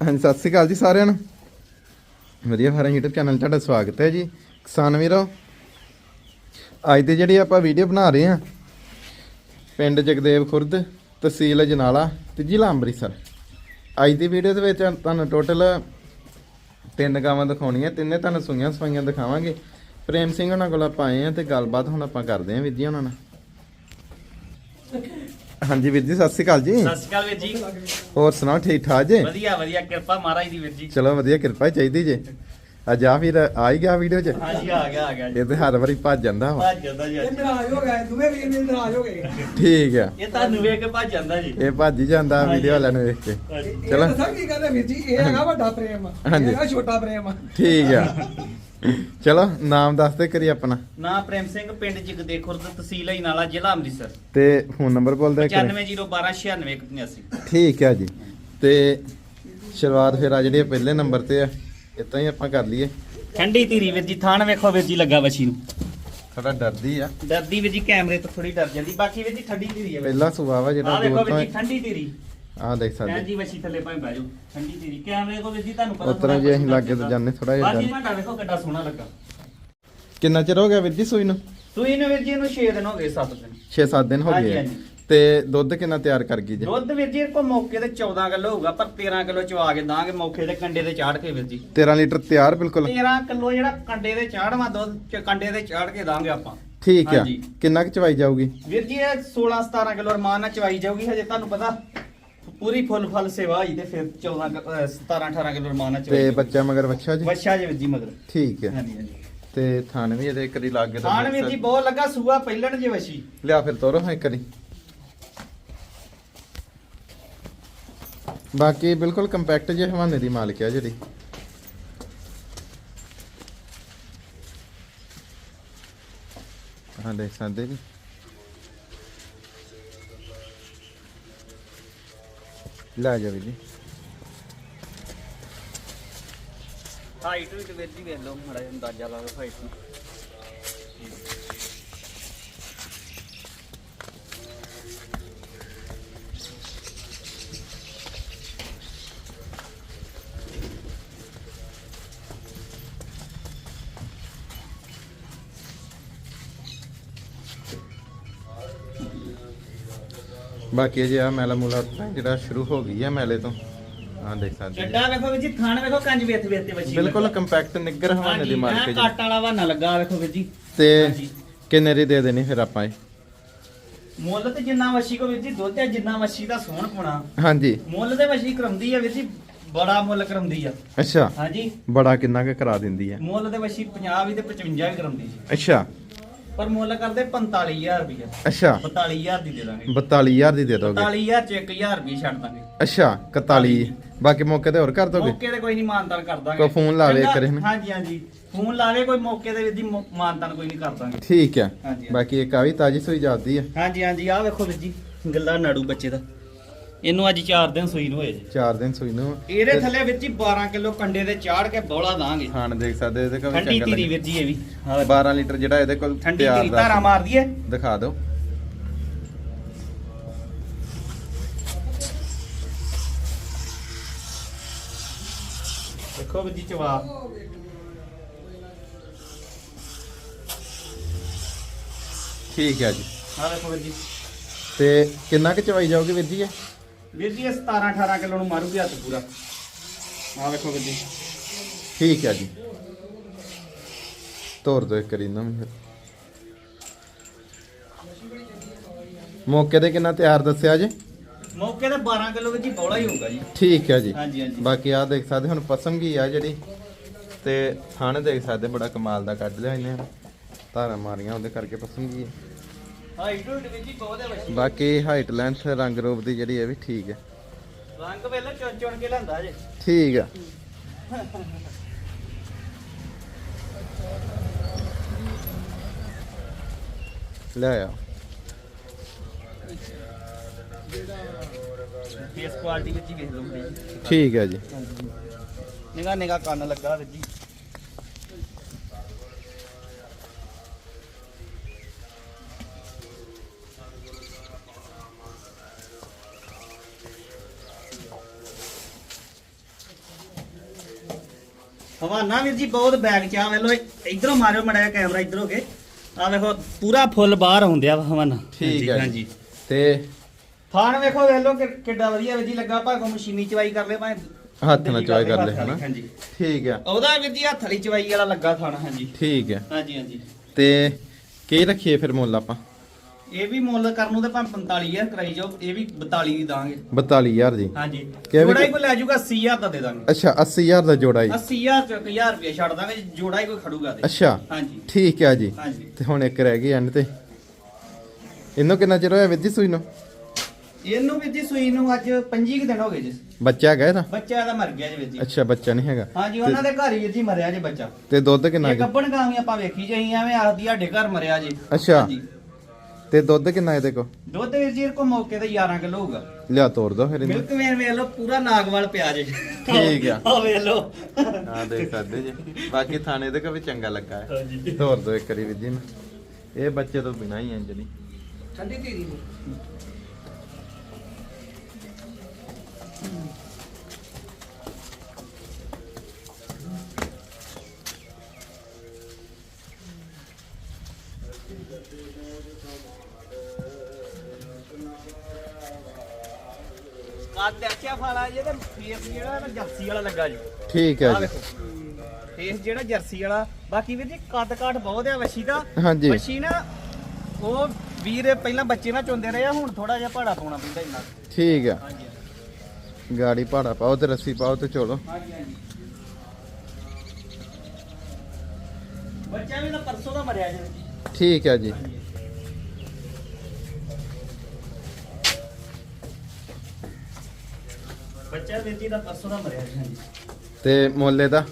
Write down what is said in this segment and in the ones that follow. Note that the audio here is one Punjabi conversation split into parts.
ਹਾਂਜੀ, ਸਤਿ ਸ੍ਰੀ ਅਕਾਲ ਜੀ ਸਾਰਿਆਂ ਨੂੰ। ਵਧੀਆ ਫਾਰਮ YouTube ਚੈਨਲ ਤੁਹਾਡਾ ਸਵਾਗਤ ਹੈ ਜੀ। ਕਿਸਾਨ ਵੀਰੋ, ਅੱਜ ਦੀ ਜਿਹੜੀ ਆਪਾਂ ਵੀਡੀਓ ਬਣਾ ਰਹੇ ਹਾਂ, ਪਿੰਡ ਜਗਦੇਵ ਖੁਰਦ, ਤਹਿਸੀਲ ਜਨਾਲਾ ਤੇ ਜ਼ਿਲ੍ਹਾ ਅੰਮ੍ਰਿਤਸਰ। ਅੱਜ ਦੀ ਵੀਡੀਓ ਦੇ ਵਿੱਚ ਤੁਹਾਨੂੰ ਟੋਟਲ ਤਿੰਨ ਗਾਵਾਂ ਦਿਖਾਉਣੀਆਂ, ਤਿੰਨੇ ਤੁਹਾਨੂੰ ਸੂਈਆਂ ਸਫਾਈਆਂ ਦਿਖਾਵਾਂਗੇ। ਪ੍ਰੇਮ ਸਿੰਘ ਉਹਨਾਂ ਕੋਲ ਆਪਾਂ ਆਏ ਹਾਂ ਤੇ ਗੱਲਬਾਤ ਹੁਣ ਆਪਾਂ ਕਰਦੇ ਹਾਂ ਵੀਰ ਜੀ ਉਹਨਾਂ ਨਾਲ। ਹਾਂਜੀ ਵੀਰ ਜੀ ਸਤਿ ਸ੍ਰੀ ਅਕਾਲ ਜੀ। ਸਤਿ ਸ਼੍ਰੀ ਅਕਾਲ ਵੀਰ ਜੀ। ਹੋਰ ਸੁਣਾਓ ਠੀਕ ਠਾਕ ਜੀ? ਵਧੀਆ ਵਧੀਆ ਕਿਰਪਾ ਮਹਾਰਾਜ ਦੀ ਵੀਰ ਜੀ। ਚਲੋ ਵਧੀਆ ਕਿਰਪਾ ਹੀ ਚਾਹੀਦੀ ਜੇ। ਅੱਜ ਆ ਫਿਰ ਆ ਹੀ ਗਿਆ ਵੀਡੀਓ 'ਚ? ਹਾਂਜੀ ਆ ਗਿਆ ਆ ਗਿਆ ਜੀ। ਇਹ ਤੇ ਹਰ ਵਾਰੀ ਭੱਜ ਜਾਂਦਾ ਵਾ। ਭੱਜ ਜਾਂਦਾ ਜੀ ਇਹ। ਨਾਰਾਜ਼ ਹੋ ਗਏ ਦੋਵੇਂ ਵੀਰ ਮੇਰੇ ਨਾਰਾਜ਼ ਹੋ ਗਏ। ਠੀਕ ਆ। ਇਹ ਤੁਹਾਨੂੰ ਵੇਖ ਕੇ ਭੱਜ ਜਾਂਦਾ ਜੀ। ਇਹ ਭੱਜ ਹੀ ਜਾਂਦਾ ਵੀਡੀਓ ਵਾਲਿਆਂ ਨੂੰ ਵੇਖ ਕੇ। ਚਲੋ। ਦੱਸਾਂ ਕੀ ਕਹਿੰਦੇ ਵੀਰ ਜੀ? ਇਹ ਹੈਗਾ ਵੱਡਾ ਪ੍ਰੇਮ ਇਹ। ਹੈਗਾ ਛੋਟਾ ਪ੍ਰੇਮ ਠੀਕ ਆ। ਚਲੋ ਨਾਮ ਦੱਸ ਦੇ ਕਰੀ ਆਪਣਾ। ਨਾਂ ਪ੍ਰੇਮ ਸਿੰਘ ਪਿੰਡ ਜਗਦੇ ਖੁਰਦ ਤਹਿਸੀਲ ਹੀ ਨਾਲਾ ਜ਼ਿਲ੍ਹਾ ਅੰਮ੍ਰਿਤਸਰ। ਤੇ ਫੋਨ ਨੰਬਰ ਬੋਲ ਦੇ ਕਰੀ। 9501296185 ਠੀਕ ਆ ਜੀ। ਤੇ ਸ਼ੁਰੂਆਤ ਫਿਰ ਆ ਜਿਹੜੀ ਪਹਿਲੇ ਨੰਬਰ ਤੇ ਆ ਇਤਾਂ ਹੀ ਆਪਾਂ ਕਰ ਲਈਏ। ਠੰਡੀ ਧੀਰੀ ਵੀਰ ਜੀ ਥਾਣ ਵੇਖੋ ਵੀਰ ਜੀ ਲੱਗਾ ਵਛੀ ਨੂੰ। ਥੋੜਾ ਡਰਦੀ ਆ। ਡਰਦੀ ਵੀਰ ਜੀ ਕੈਮਰੇ ਤੋਂ ਥੋੜੀ ਡਰ ਜਾਂਦੀ। ਬਾਕੀ ਵੀਰ ਜੀ ਠੰਡੀ ਧੀਰੀ ਹੈ ਪਹਿਲਾ ਸੁਭਾਅ ਜਿਹੜਾ ਆ ਵੇਖੋ ਵੀਰ ਜੀ ਠੰਡੀ ਧੀਰੀ। ਆ ਦੇਖ ਸਕਦੇ ਜੀ ਵਛੀ ਥੱਲੇ ਭਾਵੇਂ ਬਹਿ ਜਾਓ। ਠੰਡੀ ਧੀਰੀ ਕੈਮਰੇ ਵੀਰ ਜੀ ਤੁਹਾਨੂੰ ਪਤਾ ਉਸ ਤਰ੍ਹਾਂ ਜੇ ਅਸੀਂ ਲਾਗੇ ਤੋਂ ਜਾਂਦੇ ਥੋੜਾ ਜਿਹਾ ਡਰ ਮੈਂ ਵੇਖੋ ਕਿੱਡਾ ਸੋਹਣਾ ਲੱਗਾ। ਕਿੰਨਾ ਚਿਰ ਹੋ ਗਿਆ ਵੀਰ ਜੀ ਸੂਈ ਨੂੰ? ਸੂਈ ਨੂੰ ਵੀਰ ਜੀ ਇਹਨੂੰ 6 ਦਿਨ ਹੋ ਗਏ 7 ਦਿਨ। 6-7 ਦਿਨ ਹੋ ਗਏ। ਤੇ ਦੁੱਧ ਕਿੰਨਾ ਤਿਆਰ ਕਰ ਗਈ ਜੀ? ਦੁੱਧ ਵੀਰ ਜੀ ਕੋ ਮੌਕੇ ਤੇ 14 ਕਿਲੋ ਹੋਊਗਾ ਪਰ 13 ਕਿਲੋ ਚਵਾ ਕੇ ਦਾਂਗੇ ਮੌਕੇ ਤੇ ਕੰਡੇ ਤੇ ਚਾੜ ਕੇ ਵੀਰ ਜੀ। 13 ਲੀਟਰ ਤਿਆਰ ਬਿਲਕੁਲ? 13 ਕਿਲੋ ਜਿਹੜਾ ਕੰਡੇ ਤੇ ਚਾੜਵਾ ਦੁੱਧ ਚ ਕੰਡੇ ਤੇ ਚਾੜ ਕੇ ਦਾਂਗੇ ਆਪਾਂ। ਠੀਕ ਆ। ਕਿੰਨਾ ਕੁ ਚਵਾਈ ਜਾਊਗੀ? ਵੀਰ ਜੀ ਇਹ 16 17 ਕਿਲੋ ਰਮਾਨ ਨਾਲ ਚਵਾਈ ਜਾਊਗੀ ਹਜੇ ਤੁਹਾਨੂੰ ਪਤਾ। ਪੂਰੀ ਫੁੱਲ ਫਲ ਸੇਵਾ ਹੋਈ ਤੇ ਫਿਰ 14 ਕ- ਅਹ 17 18 ਕਿਲੋ ਰਮਾਨ ਨਾਲ ਤੇ ਬੱਚਾ ਮਗਰ ਵੱਛਾ ਜੀ? ਬੱਚਾ ਜੀ ਜੀ ਮਗਰ। ਠੀਕ ਹੈ। ਹਾਂਜੀ ਹਾਂਜੀ। ਤੇ ਥਾਣ ਵੀ ਇਹਦੇ ਕਰੀ ਲਾਗੇ ਦਾ ਖਾਣ ਵੀਰ ਜੀ ਬਹੁਤ ਲੱਗਾ ਸੂਆ ਪਹਿਲਣ ਜੇ ਵਸ਼ੀ ਲਿਆ ਫਿਰ ਤੋਰੋ ਹਾਂ ਕਰੀ ਬਾਕੀ ਬਿਲਕੁਲ ਕੰਪੈਕਟ ਜਿਹੇ ਹਵਾਨੇ ਦੀ ਮਾਲਕ ਆ ਜਿਹੜੀ। ਹਾਂ ਦੇਖ ਸਕਦੇ ਜੀ। ਲੈ ਜਾ ਵੀ ਜੀ। ਹਾਈਟ ਵੀ ਤੇ ਵੀਰ ਜੀ ਵੇਖ ਲਓ, ਮਾੜਾ ਜਿਹਾ ਅੰਦਾਜ਼ਾ ਲਾ ਲਓ ਹਾਈਟ ਨੂੰ। ਬਾਕੀ ਜੇ ਆ ਮੈਲਾ ਮੂਲਾ ਜਿਹੜਾ ਸ਼ੁਰੂ ਹੋ ਗਈ ਆ ਮੈਲੇ ਤੋਂ। ਹਾਂ ਦੇਖ ਸਕਦੇ ਜੀ। ਚੱਡਾ ਵੇਖੋ ਵੀਰ ਜੀ ਥਾਣ ਵੇਖੋ ਕੰਜ ਵੇਥ ਵੇਥ ਤੇ ਵਸ਼ੀ ਬਿਲਕੁਲ ਕੰਪੈਕਟ ਨਿੱਗਰ ਹਵਾਨੇ ਦੀ ਹਾਂਜੀ ਜੀ। ਕੱਟ ਵਾਲਾ ਬਹਾਨਾ ਲੱਗਾ ਵੇਖੋ ਵੀਰ ਜੀ। ਤੇ ਹਾਂਜੀ। ਕਿੰਨੇ ਦੀ ਦੇ ਦੇਣੀ ਫਿਰ ਆਪਾਂ ਇਹ? ਮੁੱਲ ਤੇ ਜਿੰਨਾ ਵਸ਼ੀ ਕੋ ਵੀਰ ਜੀ ਦੁੱਧ ਹੈ ਜਿੰਨਾ ਵਸ਼ੀ ਦਾ ਸੋਹਣ ਪੁਣਾ ਹਾਂਜੀ। ਮੁੱਲ ਤੇ ਵਸ਼ੀ ਕਰਾਉਂਦੀ ਆ ਵੀਰ ਜੀ ਬੜਾ ਮੁੱਲ ਕਰਾਉਂਦੀ ਆ। ਅੱਛਾ। ਹਾਂਜੀ। ਬੜਾ ਕਿੰਨਾ ਕੁ ਕਰਾ ਦਿੰਦੀ ਹੈ ਮੁੱਲ ਤੇ ਵਸ਼ੀ 50 ਵੀ ਤੇ 55 ਵੀ ਕਰਾਉਂਦੀ ਜੀ। ਅੱਛਾ। ਪਰ ਮੁੱਲ ਕਰਦੇ 45000 ਰੁਪਏ ਅੱਛਾ। 42000 ਦੀ ਦੇ ਦਾਂਗੇ। 42000 ਦੀ ਦੇ ਦੋਗੇ। 45000 ਚ 1000 ਰੁਪਏ ਛੱਡ ਦਾਂਗੇ। ਅੱਛਾ 41 ਬਾਕੀ ਮੌਕੇ ਤੇ ਹੋਰ ਕਰ ਦੋਗੇ? ਮੌਕੇ ਤੇ ਕੋਈ ਨਹੀਂ ਮਾਨਤਾਨ ਕਰ ਦਾਂਗੇ। ਕੋਈ ਫੋਨ ਲਾ ਲੇ ਚੰਗਾ? ਕਰੇ। ਨਾ। ਹਾਂਜੀ ਹਾਂਜੀ। ਫੋਨ ਲਾ ਲੇ ਕੋਈ ਮੌਕੇ ਤੇ ਵੀਰ ਜੀ ਮੌ- ਮਾਨਤਾਨ ਕੋਈ ਨਹੀਂ ਕਰ ਦਾਂਗੇ। ਠੀਕ ਹੈ। ਬਾਕੀ ਇੱਕ ਆ ਵੀ ਤਾਜੀ ਸੂਈ ਜਾਂਦੀ ਹੈ ਹਾਂਜੀ ਹਾਂਜੀ। ਆਹ ਵੇਖੋ ਵੀਰ ਜੀ ਗੱਲਾਂ ਨਾੜੂ ਬੱਚੇ ਦਾ। ਇਹਨੂੰ ਅੱਜ 4 ਦਿਨ ਸੂਈ ਨੂੰ ਹੋਏ ਜੀ। 4 ਦਿਨ ਸੂਈ ਨੂੰ। ਇਹਦੇ ਥੱਲੇ ਵਿੱਚ ਹੀ 12 ਕਿਲੋ ਕੰਡੇ ਤੇ ਚਾੜ ਕੇ ਬੌਲਾ ਦਾਂਗੇ। ਖਾਣ ਦੇਖ ਸਕਦੇ ਇਹਦੇ ਕੋਲ ਠੰਡੀ ਧੀਰੀ ਵੀਰ ਜੀ ਇਹ ਵੀ। ਹਾਂ 12 ਲੀਟਰ ਜਿਹੜਾ ਇਹਦੇ ਕੋਲ ਠੰਡੀ ਧੀਰੀ ਦਾ ਧਾਰਾ ਮਾਰਦੀ ਹੈ ਦਿਖਾ ਦਿਓ। ਦੇਖੋ ਵੀਰ ਜੀ ਜਵਾਬ। ਠੀਕ ਹੈ ਜੀ। ਆਹ ਦੇਖੋ ਵੀਰ ਜੀ। ਤੇ ਕਿੰਨਾ ਕੁ ਚਵਾਈ ਜਾਓਗੇ ਵੀਰ ਜੀ ਇਹ? ਵੀਰ ਜੀ ਇਹ 17 18 ਕਿਲੋ ਨੂੰ ਮਾਰੂਗੀ ਹੱਥ ਪੂਰਾ। ਆਹ ਵੇਖੋ ਵੀਰ ਜੀ। ਠੀਕ ਹੈ ਜੀ। ਤੋਰ ਦੋ ਇੱਕ ਕਰੀ ਨਾ ਮੈਨੂੰ ਮੌਕੇ ਤੇ ਕਿੰਨਾ ਤਿਆਰ ਦੱਸਿਆ ਜੀ? ਮੌਕੇ ਤੇ 12 ਕਿਲੋ ਵਿੱਚ ਹੀ ਬੌਲਾ ਹੀ ਹੋਊਗਾ ਜੀ। ਠੀਕ ਹੈ ਜੀ। ਹਾਂਜੀ ਹਾਂਜੀ। ਬਾਕੀ ਆ ਦੇਖ ਸਕਦੇ ਹੁਣ ਪਸਮ ਕੀ ਆ ਜਿਹੜੀ? ਤੇ ਥਾਣੇ ਦੇਖ ਸਕਦੇ ਬੜਾ ਕਮਾਲ ਦਾ ਕੱਢ ਲਿਆ ਇਹਨੇ। ਧਾਰਾਂ ਮਾਰੀਆਂ ਉਹਦੇ ਕਰਕੇ ਪਸਮ ਕੀ ਹੈ ਹਾਈਟ ਹੂਟ ਵਿੱਚ ਹੀ ਬਹੁਤ ਹੈ ਬੱਚੀ ਬਾਕੀ ਹਾਈਟ ਲੈਂਥ ਰੰਗ ਰੂਪ ਦੀ ਜਿਹੜੀ ਇਹ ਵੀ ਠੀਕ ਹੈ। ਰੰਗ ਵੇਲੇ ਚੁਣ ਚੁਣ ਕੇ ਲੈਂਦਾ ਜੇ। ਠੀਕ ਆ। ਲੈ ਆ। ਫੇਸ ਕੁਆਲਿਟੀ ਵਿੱਚ ਹੀ ਵੇਖ ਲਓ ਵੀਰ ਜੀ। ਠੀਕ ਹੈ ਜੀ। ਨਿਗਾ ਨਿਗਾ ਕੰਨ ਲੱਗਾ ਵੀਰ ਜੀ। ਹਵਾਨਾ ਵੀਰ ਜੀ ਬਹੁਤ ਬੈਗ ਚ ਆ ਵੇਲੋ ਇਧਰੋਂ ਮਾਰਿਓ ਮੜਿਆ ਕੈਮਰਾ ਇਧਰ ਹੋ ਕੇ। ਆ ਵੇਖੋ ਪੂਰਾ ਫੁੱਲ ਬਾਹਰ ਵਾ ਹਵਾਨਾ। ਠੀਕ ਹੈ ਹਾਂਜੀ ਤੇ ਥਾਣ ਵੇਖੋ ਵੇਲੋ ਕਿੱਡਾ ਵਧੀਆ ਵੀਰ ਜੀ ਲੱਗਾ ਭਾਵੇਂ ਮਸ਼ੀਨੀ ਚਵਾਈ ਕਰ ਲੈ ਭਾਵੇਂ ਹੱਥ ਨਾਲ ਚਵਾਈ ਕਰ ਲੈ ਹਨਾ? ਹਾਂਜੀ। ਠੀਕ ਆ। ਉਹਦਾ ਵੀਰ ਜੀ ਹੱਥ ਵਾਲੀ ਚਵਾਈ ਵਾਲਾ ਲੱਗਾ ਥਾਣ ਹਾਂਜੀ। ਠੀਕ ਆ। ਹਾਂਜੀ ਹਾਂਜੀ। ਤੇ ਕੀ ਰੱਖੀਏ ਫਿਰ ਮੁੱਲ ਆਪਾਂ? ਇਹ ਵੀ ਮੁੱਲ ਕਰਨ ਨੂੰ ਤੇ ਭਾਵੇਂ 45000 ਕਰਾਈ ਜਾਓ ਇਹ ਵੀ 42 ਦੀ ਦਾਂਗੇ। 42000 ਜੀ ਹਾਂਜੀ। ਕਿਹਾ ਵੀ ਜੋੜਾ ਹੀ ਕੋਈ ਲੈ ਜਾਊਗਾ 80000 ਦਾ ਦੇ ਦਾਂਗੇ। ਅੱਛਾ 80000 ਦਾ ਜੋੜਾ ਜੀ 80000 ਚ 1000 ਰੁਪਏ ਛੱਡ ਦਾਂਗੇ ਜੋੜਾ ਹੀ ਕੋਈ ਖੜੂਗਾ ਤੇ। ਅੱਛਾ ਹਾਂਜੀ। ਠੀਕ ਆ ਜੀ। ਹਾਂਜੀ। ਤੇ ਹੁਣ ਇੱਕ ਰਹਿ ਗਈ ਐਂਡ ਤੇ। ਇਹਨੂੰ ਕਿੰਨਾ ਚਿਰ ਹੋਇਆ ਵਿੱਦੀ ਸੂਈ ਨੂੰ? ਇਹਨੂੰ ਵੀ ਜੀ ਸੂਈ ਨੂੰ ਅੱਜ 25 ਕੁ ਦਿਨ ਹੋ ਗਏ ਜੀ। ਬੱਚਾ ਹੈਗਾ ਇਹਦਾ? ਬੱਚਾ ਇਹਦਾ ਮਰ ਗਿਆ ਜੀ ਵੀਰ ਜੀ ਅੱਛਾ ਬੱਚਾ ਨਹੀਂ ਹੈਗਾ। ਹਾਂਜੀ ਉਹਨਾਂ ਦੇ ਘਰ ਹੀ ਵੀਰ ਜੀ ਮਰਿਆ ਜੀ ਬੱਚਾ। ਤੇ ਦੁੱਧ ਕਿੰਨਾ ਇਹ ਜੀ? ਗੱਬਣ ਗਾਂ ਵੀ ਆਪਾਂ ਵੇਖੀ ਜਾਈ ਐਵੇਂ ਆਖਦੀ ਸਾਡੇ ਘਰ ਮਰਿਆ ਜੀ। ਅੱਛਾ। ਹਾਂਜੀ। ਤੇ ਦੁੱਧ ਕਿੰਨਾ ਇਹਦੇ ਕੋ ਦੁੱਧ ਵੀਰ ਜੀ ਕੋ ਮੌਕੇ ਤੇ 11 ਕਿਲੋ ਹੋਊਗਾ। ਲਿਆ ਤੋੜ ਦੋ ਫਿਰ ਇਹਨੂੰ। ਮਿਲਕ ਵੇਨ ਵੇਖ ਲਓ ਪੂਰਾ ਨਾਗਵਾਲ ਪਿਆ ਜੀ। ਠੀਕ ਆ। ਆ ਵੇਖ ਲਓ। ਹਾਂ ਦੇਖ ਸਕਦੇ ਜੀ। ਬਾਕੀ ਥਾਣੇ ਦੇ ਕੋ ਵੀ ਚੰਗਾ ਲੱਗਾ ਹੈ। ਹਾਂਜੀ। ਤੋੜ ਦੋ ਇੱਕ ਵਾਰੀ ਵੀਰ ਜੀ ਨੂੰ। ਇਹ ਬੱਚੇ ਤੋਂ ਬਿਨਾ ਹੀ ਇੰਜ ਨਹੀਂ। ਠੰਡੀ ਧੀਰੀ ਕੱਦ ਦੇਖਿਆ ਫਾਲਾ ਜੀ ਤੇ ਫੇਸ ਜਿਹੜਾ ਨਾ ਜਰਸੀ ਵਾਲਾ ਲੱਗਾ ਜੀ। ਠੀਕ ਹੈ ਆ ਜੀ। ਵੇਖੋ। ਫੇਸ ਜਿਹੜਾ ਜਰਸੀ ਵਾਲਾ। ਬਾਕੀ ਵੀਰ ਜੀ ਕੱਦ ਕਾਠ ਬਹੁਤ ਆ ਵਸ਼ੀ ਦਾ। ਹਾਂਜੀ। ਵਸ਼ੀ ਨਾ ਉਹ ਵੀਰ ਪਹਿਲਾਂ ਬੱਚੇ ਨਾ ਚੁੰਦੇ ਰਹੇ ਆ ਹੁਣ ਥੋੜਾ ਜਿਹਾ ਭਾੜਾ ਪਾਉਣਾ ਪੈਂਦਾ ਇੰਨਾ ਠੀਕ ਆ। ਹਾਂਜੀ। ਗਾੜੀ ਭਾੜਾ ਪਾਓ ਤੇ ਰੱਸੀ ਪਾਓ ਤੇ ਚੋਲੋ। ਹਾਂਜੀ ਹਾਂਜੀ। ਬੱਚਾ ਵੀ ਤਾਂ ਪਰਸੋਂ ਦਾ ਮਰਿਆ ਜੀ। ਠੀਕ ਹੈ ਜੀ। ਬੱਚਾ ਜੀ ਦਾ ਪਰਸੋਂ ਦਾ ਮਰਿਆ ਜੀ ਤੇ ਮੁੱਲ ਦਾ?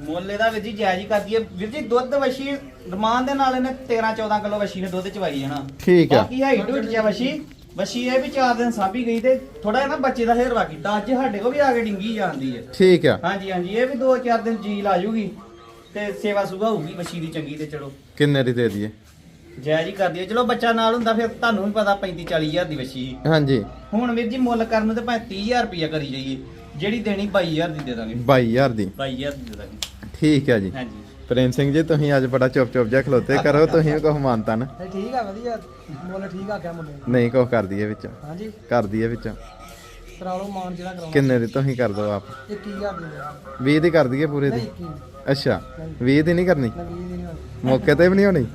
ਮੁੱਲ ਇਹਦਾ ਵੀਰ ਜੀ ਜਾਇਜ਼ ਹੀ ਕਰਦੀ ਹੈ। ਵੀਰ ਜੀ ਦੁੱਧ ਵਸ਼ੀ ਰਮਾਨ ਦੇ ਨਾਲ ਇਹਨੇ 13 14 ਕਿਲੋ ਵਸ਼ੀ ਨੇ ਦੁੱਧ ਚਵਾਈ ਜਾਣਾ। ਠੀਕ ਆ ਬਾਕੀ ਹਾਈਟ ਉੱਠ ਜਾ ਵਸ਼ੀ। ਵਸ਼ੀ ਇਹ ਵੀ 4 ਦਿਨ ਸਾਂਭੀ ਗਈ ਤੇ ਥੋੜਾ ਨਾ ਬੱਚੇ ਦਾ ਹੇਰਵਾ ਕੀਤਾ ਅੱਜ ਸਾਡੇ ਕੋ ਵੀ ਆ ਕੇ ਡਿੰਗੀ ਜਾਂਦੀ ਹੈ। ਠੀਕ ਆ ਹਾਂਜੀ ਹਾਂਜੀ ਇਹ ਵੀ 2-4 ਦਿਨ ਜੀ ਲਾ ਜੂਗੀ। ਤੇ ਸੇਵਾ ਸੁਭਾ ਹੋਊਗੀ ਵਸ਼ੀ ਦੀ ਚੰਗੀ ਤੇ ਚਲੋ। ਕਿੰਨੇ ਦੀ ਦੇ ਦਈਏ? ਜਾਇਜ਼ ਹੀ ਕਰਦੀ ਹੈ ਚਲੋ ਬੱਚਾ ਨਾਲ ਹੁੰਦਾ ਫਿਰ ਤੁਹਾਨੂੰ ਵੀ ਪਤਾ 35 40000 ਦੀ ਵਸ਼ੀ ਸੀ। ਹਾਂਜੀ। ਹੁਣ ਵੀਰ ਜੀ ਮੁੱਲ ਕਰਨ ਨੂੰ ਤੇ ਭਾਵੇਂ 30000 ਰੁਪਇਆ ਕਰੀ ਜਾਈਏ। ਜਿਹੜੀ ਦੇਣੀ 22000 ਦੀ ਦੇ ਦਾਂਗੇ। 22000 ਦੀ? 22000 ਦੀ ਦੇ ਦਾਂਗੇ। ਠੀਕ ਹੈ ਜੀ। ਹਾਂਜੀ। ਪ੍ਰੇਮ ਸਿੰਘ ਜੀ ਤੁਸੀਂ ਅੱਜ ਬੜਾ ਚੁੱਪ ਚੁੱਪ ਜਿਹਾ ਖਲੋਤੇ ਕਰੋ ਤੁਸੀਂ ਵੀ ਕੁਝ ਮਾਨਤਾ ਨਾ। ਠੀਕ ਆ ਵਧੀਆ। ਮੁੱਲ ਠੀਕ ਆ ਕਿਆ ਮੁੰਡੇ। ਨਹੀਂ ਕੁਝ ਕਰ ਦਈਏ ਵਿੱਚ। ਹਾਂਜੀ। ਕਰ ਦਈਏ ਵਿੱਚ। ਕਰਾ ਲਓ ਮਾਨ ਜਿਹੜਾ ਕਰਾਉਣਾ ਕਿੰਨੇ ਦੀ? ਤੁਸੀਂ ਕਰ ਦਿਓ ਆਪ। 21000 ਦੀ ਦੇ 20 ਦੀ ਕਰ ਦਈਏ ਪੂਰੇ ਦੀ? ਨਹੀਂ 21 ਅੱਛਾ 20 ਦੀ ਨਹੀਂ ਕਰਨੀ? ਨਾ 20 ਦੀ ਨਹੀਂ ਹੋਣੀ। ਮੌਕੇ ਤੇ ਵੀ ਨਹੀਂ ਹੋਣੀ?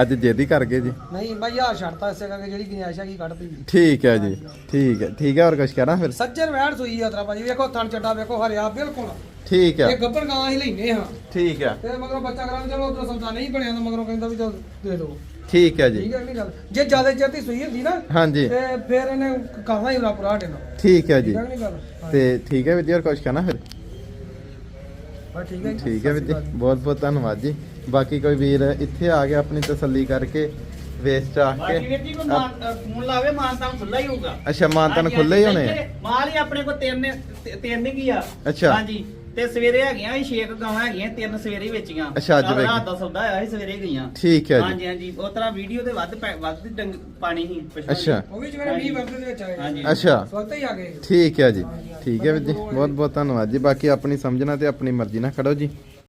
ਅੱਜ ਜੇਦੀ ਕਰ ਗਏ ਜੀ। ਨਹੀਂ ਬਾਈ ਯਾਰ ਛੱਡਤਾ ਇਸੇ ਕਰਕੇ ਜਿਹੜੀ ਗੁੰਜਾਇਸ਼ ਹੈਗੀ ਕੱਢਤੀ ਠੀਕ ਹੈ ਜੀ ਠੀਕ ਹੈ। ਠੀਕ ਹੈ ਹੋਰ ਕੁਝ ਕਰਾਂ ਫਿਰ? ਸੱਜਣ ਵੈਣ ਸੂਈ ਆ ਤਰਾ ਭਾਜੀ ਵੇਖੋ ਥਣ ਚੱਡਾ ਵੇਖੋ ਹਰਿਆ ਬਿਲਕੁਲ। ਠੀਕ ਹੈ। ਇਹ ਗੱਬਣ ਗਾਂ ਹੀ ਲੈਨੇ ਹਾਂ। ਠੀਕ ਹੈ। ਤੇ ਮਗਰੋਂ ਬੱਚਾ ਕਰਾਂਗੇ ਚਲੋ ਉਧਰ ਸੌਦਾ ਨਹੀਂ ਬਣਿਆ ਤਾਂ ਮਗਰੋਂ ਕਹਿੰਦਾ ਵੀ ਚਲ ਦੇ ਦਿਓ ਠੀਕ ਹੈ ਜੀ। ਠੀਕ ਹੈ ਨਹੀਂ ਗੱਲ। ਜੇ ਜ਼ਿਆਦਾ ਚਿਰ ਦੀ ਸੂਈ ਹੁੰਦੀ ਨਾ ਹਾਂਜੀ। ਤੇ ਫਿਰ ਇਹਨੇ ਕਰਨਾ ਹੀ ਉਰਾ ਪੂਰਾ ਨਾਲ। ਠੀਕ ਹੈ ਜੀ। ਠੀਕ ਹੈ ਨਹੀਂ ਗੱਲ? ਹਾਂ। ਤੇ ਠੀਕ ਹੈ ਹੋਰ ਕੁਝ ਕਰਾਂ ਫਿਰ? ਬਸ ਠੀਕ ਹੈ ਜੀ। ਠੀਕ ਹੈ ਵੀਰ ਜੀ ਸਤਿ ਸ਼੍ਰੀ ਅਕਾਲ। ਬਹੁਤ ਬਹੁਤ ਧੰਨਵਾਦ ਜੀ। ਬਾਕੀ ਕੋਈ ਵੀਰ ਇੱਥੇ ਆ ਗਿਆ ਆਪਣੀ ਤਸੱਲੀ ਕਰਕੇ ਵੇਚ ਚਾਹ ਬਾਕੀ ਕੇ ਵੀਰ ਜੀ ਮਾਨ ਅ, ਫੋਨ ਲਾਵੇ ਮਾਨ ਤਾਂ ਖੁੱਲਾ ਹੀ ਹੋਊਗਾ। ਅੱਛਾ ਮਾਨਤਨ ਹਾਂਜੀ, ਖੁੱਲੇ ਹੀ ਹੋਣੇ ਆ। ਮਾਲ ਹੀ ਆਪਣੇ ਕੋਲ ਤਿੰਨ ਤੇ- ਤਿੰਨ ਹੀ ਆ। ਅੱਛਾ। ਹਾਂਜੀ। ਤੇ ਸਵੇਰੇ ਹੈਗੀਆਂ ਛੇ ਕੁ ਗਾਵਾਂ ਹੈਗੀਆਂ ਤਿੰਨ ਸਵੇਰੇ ਵੇਚੀਆਂ। ਅੱਛਾ, ਅੱਜ ਕੱਲ੍ਹ ਵੇਚ- ਰਾਤ ਦਾ ਸੌਦਾ ਹੋਇਆ ਸੀ ਸਵੇਰੇ ਗਈਆਂ। ਠੀਕ ਹੈ ਜੀ। ਹਾਂਜੀ ਹਾਂਜੀ ਉਹ ਤਰ੍ਹਾਂ ਵੀਡੀਓ ਤੇ ਵੱਧ ਪੈ- ਵੱਧ ਡੰਗ ਪਾਣੀ ਸੀ ਅੱਛਾ। ਉਹ ਵੀ ਜਿਹੜੇ 20 ਵਰਤੇ ਦੇ ਵਿੱਚ ਆਏ। ਹਾਂਜੀ। ਅੱਛਾ। ਸਵਤ ਹੀ ਆ ਗਏ। ਠੀਕ ਹੈ ਜੀ। ਠੀਕ ਹੈ ਵੀਰ ਜੀ। ਬਹੁਤ ਬਹੁਤ ਧੰਨਵਾਦ ਜੀ। ਬਾਕੀ ਆਪਣੀ ਸਮਝਣਾ ਤੇ ਆਪਣੀ ਮਰਜ਼ੀ ਨਾਲ ਖੜੋ ਜੀ।